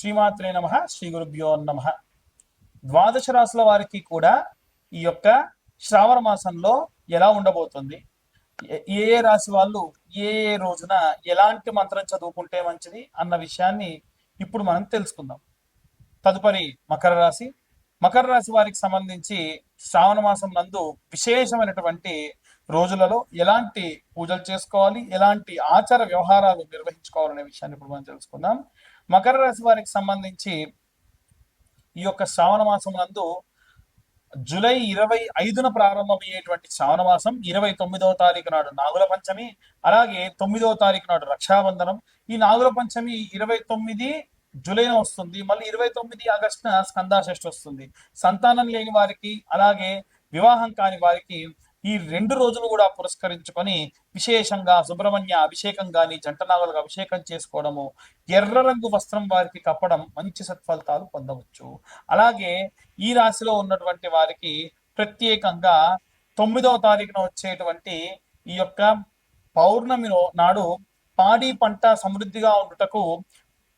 శ్రీమాత్రే నమ శ్రీ గురుభ్యో నమ. ద్వాదశ రాశుల వారికి కూడా ఈ యొక్క శ్రావణ మాసంలో ఎలా ఉండబోతుంది? ఏ- ఏ ఏ రాశి వాళ్ళు ఏ ఏ రోజున ఎలాంటి మంత్రం చదువుకుంటే మంచిది అన్న విషయాన్ని ఇప్పుడు మనం తెలుసుకుందాం. తదుపరి మకర రాశి. మకర రాశి వారికి సంబంధించి శ్రావణ మాసం నందు విశేషమైనటువంటి రోజులలో ఎలాంటి పూజలు చేసుకోవాలి ఎలాంటి ఆచార వ్యవహారాలు నిర్వహించుకోవాలనే విషయాన్ని ఇప్పుడు మనం తెలుసుకుందాం. మకర రాశి వారికి సంబంధించి ఈ యొక్క శ్రావణ మాసం నందు జూలై ఇరవై ఐదున ప్రారంభమయ్యేటువంటి శ్రావణ మాసం ఇరవై తొమ్మిదవ తారీఖు నాడు నాగుల పంచమి అలాగే తొమ్మిదవ తారీఖు నాడు రక్షాబంధనం. ఈ నాగుల పంచమి ఇరవై తొమ్మిది జూలైన వస్తుంది. మళ్ళీ ఇరవై తొమ్మిది ఆగస్టున స్కందాషష్ఠి వస్తుంది. సంతానం లేని వారికి అలాగే వివాహం కాని వారికి ఈ రెండు రోజులు కూడా పురస్కరించుకొని విశేషంగా సుబ్రహ్మణ్య అభిషేకం గాని జంట నాగులకు అభిషేకం చేసుకోవడము ఎర్ర రంగు వస్త్రం వారికి కప్పడం మంచి సత్ఫలితాలు పొందవచ్చు. అలాగే ఈ రాశిలో ఉన్నటువంటి వారికి ప్రత్యేకంగా తొమ్మిదవ తారీఖున వచ్చేటువంటి ఈ యొక్క పౌర్ణమిలో నాడు పాడి పంట సమృద్ధిగా ఉండుటకు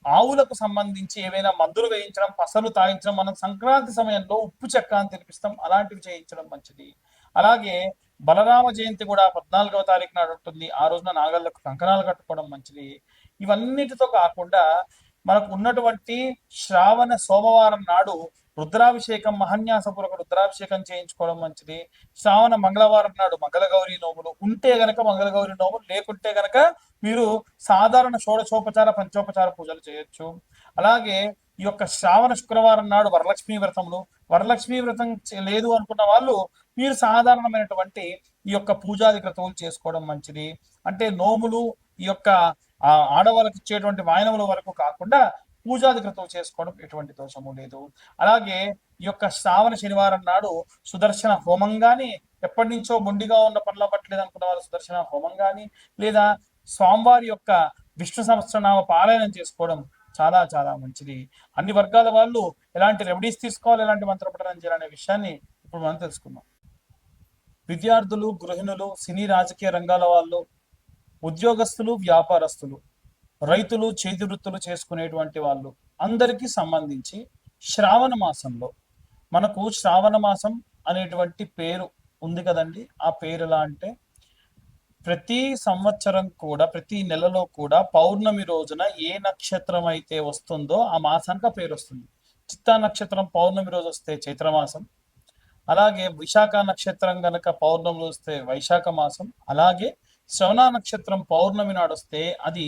ఆవులకు సంబంధించి ఏవైనా మందులు వేయించడం పసలు తాగించడం మనం సంక్రాంతి సమయంలో ఉప్పు చెక్క అని తినిపిస్తాం అలాంటివి చేయించడం మంచిది. అలాగే బలరామ జయంతి కూడా పద్నాలుగవ తారీఖు నాడు ఉంటుంది. ఆ రోజున నాగళ్ళకు కంకణాలు కట్టుకోవడం మంచిది. ఇవన్నిటితో కాకుండా మనకు ఉన్నటువంటి శ్రావణ సోమవారం నాడు రుద్రాభిషేకం మహన్యాసపూర్వక రుద్రాభిషేకం చేయించుకోవడం మంచిది. శ్రావణ మంగళవారం నాడు మంగళగౌరి నోములు. ఉంటే గనక మంగళగౌరి నోములు లేకుంటే గనక మీరు సాధారణ షోడశోపచార పంచోపచార పూజలు చేయొచ్చు. అలాగే ఈ యొక్క శ్రావణ శుక్రవారం నాడు వరలక్ష్మీ వ్రతములు. వరలక్ష్మీ వ్రతం లేదు అనుకున్న వాళ్ళు మీరు సాధారణమైనటువంటి ఈ యొక్క పూజాది క్రతువులు చేసుకోవడం మంచిది. అంటే నోములు ఈ యొక్క ఆడవాళ్ళకి ఇచ్చేటువంటి వాయనముల వరకు కాకుండా పూజాది క్రతువు చేసుకోవడం ఎటువంటి దోషము లేదు. అలాగే ఈ యొక్క శ్రావణ శనివారం నాడు సుదర్శన హోమం కానీ ఎప్పటి నుంచో మొండిగా ఉన్న పనులు పట్టలేదు అనుకున్న వాళ్ళు సుదర్శన హోమం కానీ లేదా స్వామివారి యొక్క విష్ణు సహస్రనామ పారాయణం చేసుకోవడం చాలా చాలా మంచిది. అన్ని వర్గాల వాళ్ళు ఎలాంటి రెమెడీస్ తీసుకోవాలి ఎలాంటి మంత్రపఠనం చేయాలనే విషయాన్ని ఇప్పుడు మనం తెలుసుకుందాం. విద్యార్థులు గృహిణులు సినీ రాజకీయ రంగాల వాళ్ళు ఉద్యోగస్తులు వ్యాపారస్తులు రైతులు చేతి వృత్తులు చేసుకునేటువంటి వాళ్ళు అందరికీ సంబంధించి శ్రావణ మాసంలో మనకు శ్రావణ మాసం అనేటువంటి పేరు ఉంది కదండి. ఆ పేరు ఎలా అంటే ప్రతి సంవత్సరం కూడా ప్రతి నెలలో కూడా పౌర్ణమి రోజున ఏ నక్షత్రం అయితే వస్తుందో ఆ మాసానికి ఆ పేరు వస్తుంది. చిత్తా నక్షత్రం పౌర్ణమి రోజు వస్తే చైత్రమాసం అలాగే విశాఖ నక్షత్రం గనక పౌర్ణమి వస్తే వైశాఖ మాసం అలాగే శ్రవణ నక్షత్రం పౌర్ణమి నాడు వస్తే అది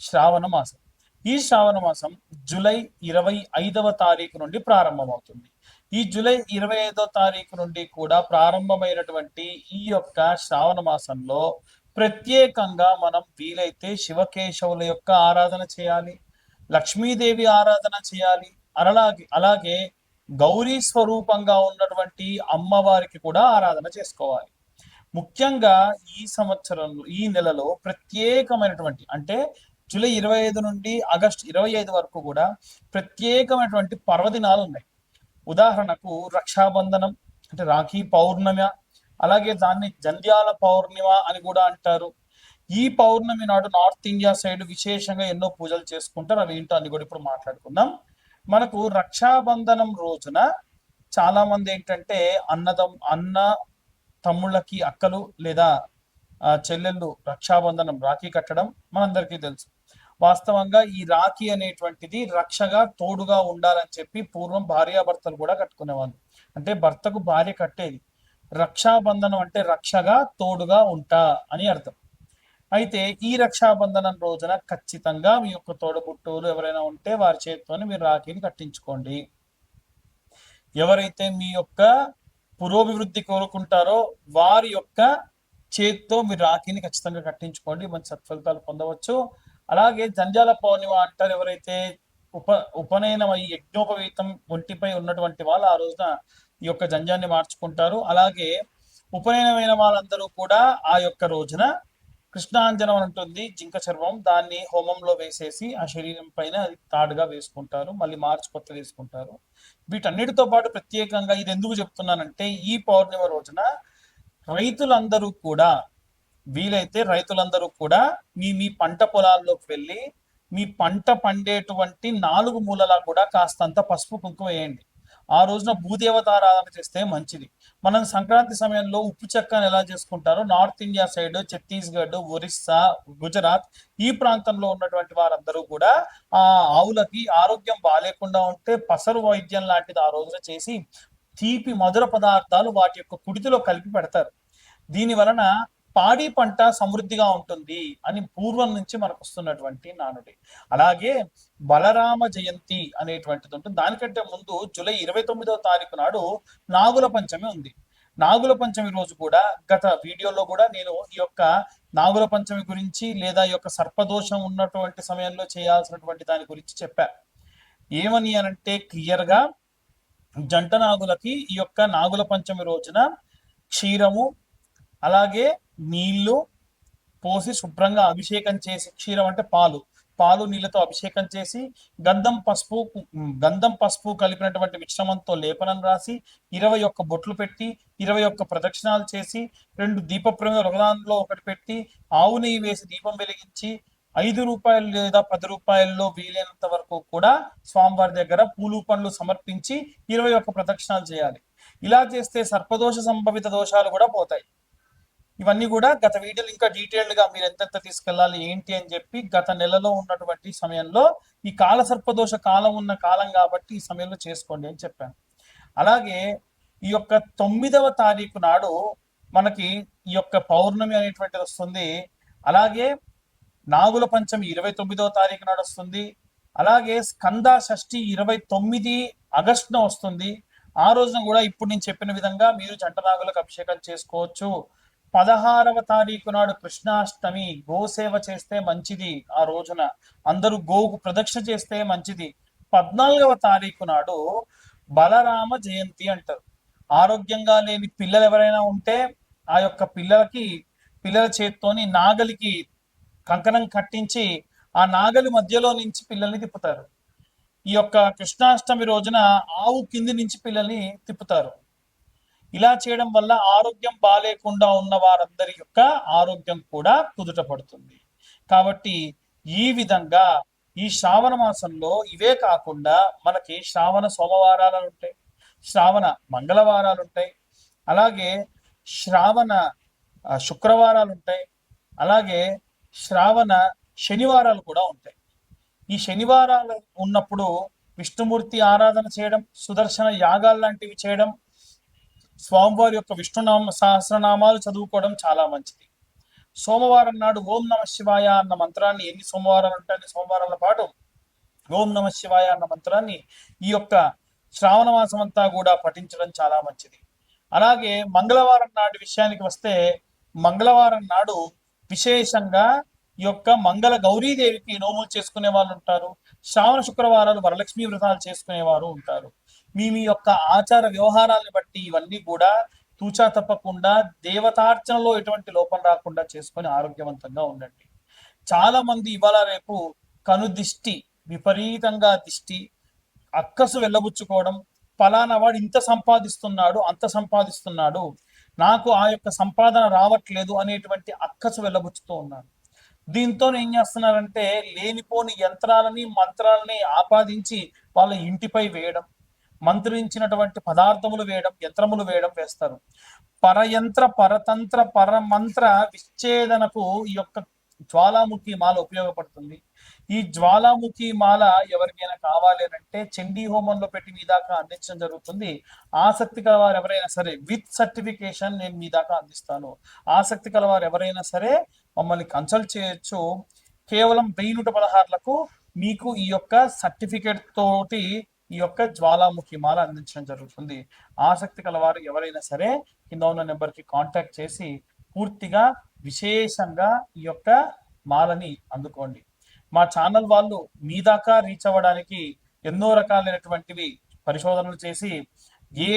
శ్రావణ మాసం. ఈ శ్రావణ మాసం జూలై ఇరవై ఐదవ తారీఖు నుండి ప్రారంభమవుతుంది. ఈ జూలై ఇరవై ఐదవ తారీఖు నుండి కూడా ప్రారంభమైనటువంటి ఈ యొక్క శ్రావణ మాసంలో ప్రత్యేకంగా మనం వీలైతే శివకేశవుల యొక్క ఆరాధన చేయాలి లక్ష్మీదేవి ఆరాధన చేయాలి అలాగే అలాగే గౌరీ స్వరూపంగా ఉన్నటువంటి అమ్మవారికి కూడా ఆరాధన చేసుకోవాలి. ముఖ్యంగా ఈ సంవత్సరంలో ఈ నెలలో ప్రత్యేకమైనటువంటి అంటే జూలై ఇరవై ఐదు నుండి ఆగస్ట్ ఇరవై ఐదు వరకు కూడా ప్రత్యేకమైనటువంటి పర్వదినాలు ఉన్నాయి. ఉదాహరణకు రక్షాబంధనం అంటే రాఖీ పౌర్ణమి అలాగే దాన్ని జంధ్యాల పౌర్ణిమ అని కూడా అంటారు. ఈ పౌర్ణమి నాడు నార్త్ ఇండియా సైడ్ విశేషంగా ఎన్నో పూజలు చేసుకుంటారు. అవి ఏంటో అని కూడా ఇప్పుడు మాట్లాడుకుందాం. మనకు రక్షాబంధనం రోజున చాలా మంది ఏంటంటే అన్నదం అన్న తమ్ముళ్ళకి అక్కలు లేదా చెల్లెళ్ళు రక్షాబంధనం రాఖీ కట్టడం మనందరికీ తెలుసు. వాస్తవంగా ఈ రాఖీ అనేటువంటిది రక్షగా తోడుగా ఉండాలని చెప్పి పూర్వం భార్యాభర్తలు కూడా కట్టుకునేవాళ్ళు. అంటే భర్తకు భార్య కట్టేది. రక్షాబంధనం అంటే రక్షగా తోడుగా ఉంటా అని అర్థం. అయితే ఈ రక్షాబంధనం రోజున ఖచ్చితంగా మీ యొక్క తోడబుట్టువులు ఎవరైనా ఉంటే వారి చేతితోనే మీరు రాఖీని కట్టించుకోండి. ఎవరైతే మీ యొక్క పురోభివృద్ధి కోరుకుంటారో వారి యొక్క చేతితో మీరు రాఖీని ఖచ్చితంగా కట్టించుకోండి. మంచి సత్ఫలితాలు పొందవచ్చు. అలాగే జంజాల పౌర్ణిమ అంటారు ఎవరైతే ఉప ఉపనయనం అయ్యి యజ్ఞోపవీతం ఒంటిపై ఉన్నటువంటి వాళ్ళు ఆ రోజున ఈ యొక్క జంజాన్ని మార్చుకుంటారు. అలాగే ఉపనయనమైన వాళ్ళందరూ కూడా ఆ యొక్క రోజున కృష్ణాంజనం ఉంటుంది జింక చర్మం. దాన్ని హోమంలో వేసేసి ఆ శరీరం పైన అది తాడుగా వేసుకుంటారు మళ్ళీ మార్చి కొత్త వేసుకుంటారు. వీటన్నిటితో పాటు ప్రత్యేకంగా ఇది ఎందుకు చెప్తున్నానంటే ఈ పౌర్ణిమ రోజున రైతులందరూ కూడా వీలైతే రైతులందరూ కూడా మీ మీ పంట పొలాల్లోకి వెళ్ళి మీ పంట పండేటువంటి నాలుగు మూలలా కూడా కాస్తంత పసుపు కుంకుమ వేయండి. ఆ రోజున భూదేవత ఆరాధన చేస్తే మంచిది. మనం సంక్రాంతి సమయంలో ఉప్పు చెక్కను ఎలా చేసుకుంటారో north India side Chhattisgarh Orissa Gujarat ఈ ప్రాంతంలో ఉన్నటువంటి వారందరూ కూడా ఆ ఆవులకి ఆరోగ్యం బాగాలేకుండా ఉంటే పసరు వైద్యం లాంటిది ఆ రోజున చేసి తీపి మధుర పదార్థాలు వాటి యొక్క కుడితిలో కలిపి పెడతారు. దీని వలన పాడి పంట సమృద్ధిగా ఉంటుంది అని పూర్వం నుంచి మనకు వస్తున్నటువంటి నానుడి. అలాగే బలరామ జయంతి అనేటువంటిది ఉంటుంది. దానికంటే ముందు జూలై ఇరవై తొమ్మిదవ తారీఖు నాడు నాగుల పంచమి ఉంది. నాగుల పంచమి రోజు కూడా గత వీడియోలో కూడా నేను ఈ యొక్క నాగుల పంచమి గురించి లేదా ఈ యొక్క సర్పదోషం ఉన్నటువంటి సమయంలో చేయాల్సినటువంటి దాని గురించి చెప్పా. ఏమని అనంటే క్లియర్గా జంట నాగులకి ఈ యొక్క నాగుల పంచమి రోజున క్షీరము అలాగే నీళ్ళు పోసి శుభ్రంగా అభిషేకం చేసి క్షీరం అంటే పాలు పాలు నీళ్ళతో అభిషేకం చేసి గంధం పసుపు గంధం పసుపు కలిపినటువంటి మిశ్రమంతో లేపనం రాసి ఇరవై ఒక్క బొట్లు పెట్టి ఇరవై ఒక్క ప్రదక్షిణాలు చేసి రెండు దీప ప్రమిదలు ఒకదానిలో ఒకటి పెట్టి ఆవు నెయ్యి వేసి దీపం వెలిగించి ఐదు రూపాయలు లేదా పది రూపాయల్లో వీలైనంత వరకు కూడా స్వామివారి దగ్గర పూలు పండ్లు సమర్పించి ఇరవై ఒక్క ప్రదక్షిణాలు చేయాలి. ఇలా చేస్తే సర్పదోష సంభవిత దోషాలు కూడా పోతాయి. ఇవన్నీ కూడా గత వీడియోలు ఇంకా డీటెయిల్డ్గా మీరు ఎంతెంత తీసుకెళ్ళాలి ఏంటి అని చెప్పి గత నెలలో ఉన్నటువంటి సమయంలో ఈ కాల సర్పదోష కాలం ఉన్న కాలం కాబట్టి ఈ సమయంలో చేసుకోండి అని చెప్పాను. అలాగే ఈ యొక్క తొమ్మిదవ తారీఖు నాడు మనకి ఈ యొక్క పౌర్ణమి అనేటువంటిది వస్తుంది. అలాగే నాగుల పంచమి ఇరవై తొమ్మిదవ తారీఖు నాడు వస్తుంది. అలాగే స్కంద షష్ఠి ఇరవై తొమ్మిది ఆగస్టున వస్తుంది. ఆ రోజున కూడా ఇప్పుడు నేను చెప్పిన విధంగా మీరు జంట నాగులకు అభిషేకం చేసుకోవచ్చు. పదహారవ తారీఖు నాడు కృష్ణాష్టమి గోసేవ చేస్తే మంచిది ఆ రోజున. అందరూ గోకు ప్రదక్షిణ చేస్తే మంచిది. పద్నాలుగవ తారీఖు నాడు బలరామ జయంతి అంటారు. ఆరోగ్యంగా లేని పిల్లలు ఎవరైనా ఉంటే ఆ యొక్క పిల్లలకి పిల్లల చేత్తోని నాగలికి కంకణం కట్టించి ఆ నాగలి మధ్యలో నుంచి పిల్లల్ని తిప్పుతారు. ఈ యొక్క కృష్ణాష్టమి రోజున ఆవు కింది నుంచి పిల్లల్ని తిప్పుతారు. ఇలా చేయడం వల్ల ఆరోగ్యం బాగాలేకుండా ఉన్న వారందరి యొక్క ఆరోగ్యం కూడా కుదుట పడుతుంది. కాబట్టి ఈ విధంగా ఈ శ్రావణ మాసంలో ఇవే కాకుండా మనకి శ్రావణ సోమవారాలు ఉంటాయి శ్రావణ మంగళవారాలు ఉంటాయి అలాగే శ్రావణ శుక్రవారాలు ఉంటాయి అలాగే శ్రావణ శనివారాలు కూడా ఉంటాయి. ఈ శనివారాలు ఉన్నప్పుడు విష్ణుమూర్తి ఆరాధన చేయడం సుదర్శన యాగాలు లాంటివి చేయడం స్వామివారి యొక్క విష్ణునామ సహస్రనామాలు చదువుకోవడం చాలా మంచిది. సోమవారం నాడు ఓం నమ శివాయ అన్న మంత్రాన్ని ఎన్ని సోమవారాలు ఉంటాయని సోమవారాల పాటు ఓం నమ శివాయ అన్న మంత్రాన్ని ఈ యొక్క శ్రావణ మాసం అంతా కూడా పఠించడం చాలా మంచిది. అలాగే మంగళవారం నాటి విషయానికి వస్తే మంగళవారం నాడు విశేషంగా ఈ యొక్క మంగళ గౌరీదేవికి నోములు చేసుకునే వాళ్ళు ఉంటారు. శ్రావణ శుక్రవారాలు వరలక్ష్మి వ్రతాలు చేసుకునేవారు ఉంటారు. మీ మీ యొక్క ఆచార వ్యవహారాలను బట్టి ఇవన్నీ కూడా తూచా తప్పకుండా దేవతార్చనలో ఎటువంటి లోపం రాకుండా చేసుకొని ఆరోగ్యవంతంగా ఉండండి. చాలా మంది ఇవాళ రేపు కనుదిష్టి విపరీతంగా దిష్టి అక్కసు వెళ్ళబుచ్చుకోవడం ఫలానా వాడు ఇంత సంపాదిస్తున్నాడు అంత సంపాదిస్తున్నాడు నాకు ఆ యొక్క సంపాదన రావట్లేదు అనేటువంటి అక్కసు వెళ్ళబుచ్చుతూ ఉన్నాను దీంతో ఏం చేస్తున్నారంటే లేనిపోని యంత్రాలని మంత్రాలని ఆపాదించి వాళ్ళ ఇంటిపై వేయడం మంత్రించినటువంటి పదార్థములు వేయడం యంత్రములు వేయడం వేస్తారు. పరయంత్ర పరతంత్ర పరమంత్ర విచ్ఛేదనకు ఈ యొక్క జ్వాలాముఖి మాల ఉపయోగపడుతుంది. ఈ జ్వాలాముఖి మాల ఎవరికైనా కావాలి అంటే చండీ హోమంలో పెట్టి మీ దాకా అందించడం జరుగుతుంది. ఆసక్తి గల వారు ఎవరైనా సరే విత్ సర్టిఫికేషన్ నేను మీ దాకా అందిస్తాను. ఆసక్తి గల వారు ఎవరైనా సరే మమ్మల్ని కన్సల్ట్ చేయొచ్చు. కేవలం వెయ్యి నూట పదహారులకు మీకు ఈ యొక్క సర్టిఫికేట్ తోటి ఈ యొక్క జ్వాలాముఖి మాల అందించడం జరుగుతుంది. ఆసక్తి కలవారు ఎవరైనా సరే కింద ఉన్న నెంబర్కి కాంటాక్ట్ చేసి పూర్తిగా విశేషంగా ఈ యొక్క మాలని అందుకోండి. మా ఛానల్ వాళ్ళు మీ దాకా రీచ్ అవ్వడానికి ఎన్నో రకాలైనటువంటివి పరిశోధనలు చేసి ఏ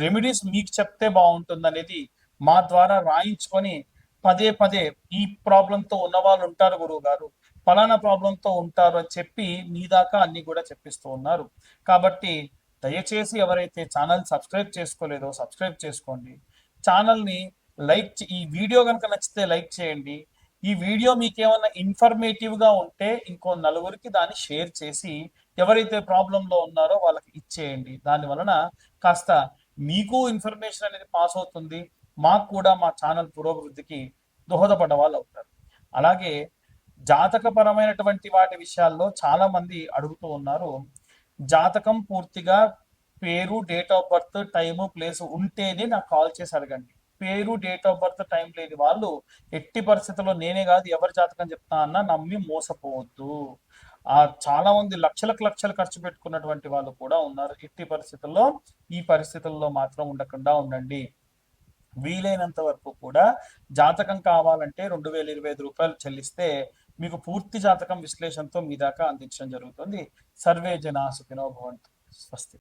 రెమెడీస్ మీకు చెప్తే బాగుంటుంది అనేది మా ద్వారా రాయించుకొని పదే పదే ఈ ప్రాబ్లంతో ఉన్న వాళ్ళు ఉంటారు గురువు గారు ఫలానా ప్రాబ్లంతో ఉంటారు అని చెప్పి మీ దాకా అన్ని కూడా చెప్పిస్తూ ఉన్నారు. కాబట్టి దయచేసి ఎవరైతే ఛానల్ సబ్స్క్రైబ్ చేసుకోలేదో సబ్స్క్రైబ్ చేసుకోండి. ఛానల్ని లైక్ ఈ వీడియో కనుక నచ్చితే లైక్ చేయండి. ఈ వీడియో మీకేమన్నా ఇన్ఫర్మేటివ్గా ఉంటే ఇంకో నలుగురికి దాన్ని షేర్ చేసి ఎవరైతే ప్రాబ్లంలో ఉన్నారో వాళ్ళకి ఇచ్చేయండి. దాని వలన కాస్త మీకు ఇన్ఫర్మేషన్ అనేది పాస్ అవుతుంది. మాకు కూడా మా ఛానల్ పురోభివృద్ధికి దోహదపడ్డ వాళ్ళు అవుతారు. అలాగే జాతకపరమైనటువంటి వాటి విషయాల్లో చాలా మంది అడుగుతూ ఉన్నారు. జాతకం పూర్తిగా పేరు date of birth time place ఉంటేనే నాకు కాల్ చేసి అడగండి. పేరు డేట్ ఆఫ్ బర్త్ టైం లేని వాళ్ళు ఎట్టి పరిస్థితుల్లో నేనే కాదు ఎవరి జాతకం చెప్తా అన్నా నమ్మి మోసపోవద్దు. ఆ చాలా మంది లక్షలకు లక్షలు ఖర్చు పెట్టుకున్నటువంటి వాళ్ళు కూడా ఉన్నారు. ఎట్టి పరిస్థితుల్లో ఈ పరిస్థితుల్లో మాత్రం ఉండకుండా ఉండండి. వీలైనంత వరకు కూడా జాతకం కావాలంటే రెండు వేల ఇరవై ఐదు రూపాయలు చెల్లిస్తే మీకు పూర్తి జాతకం విశ్లేషణతో మీ దాకా అందించడం జరుగుతుంది. సర్వే జనా సుఖినో భవంతు. స్వస్తి.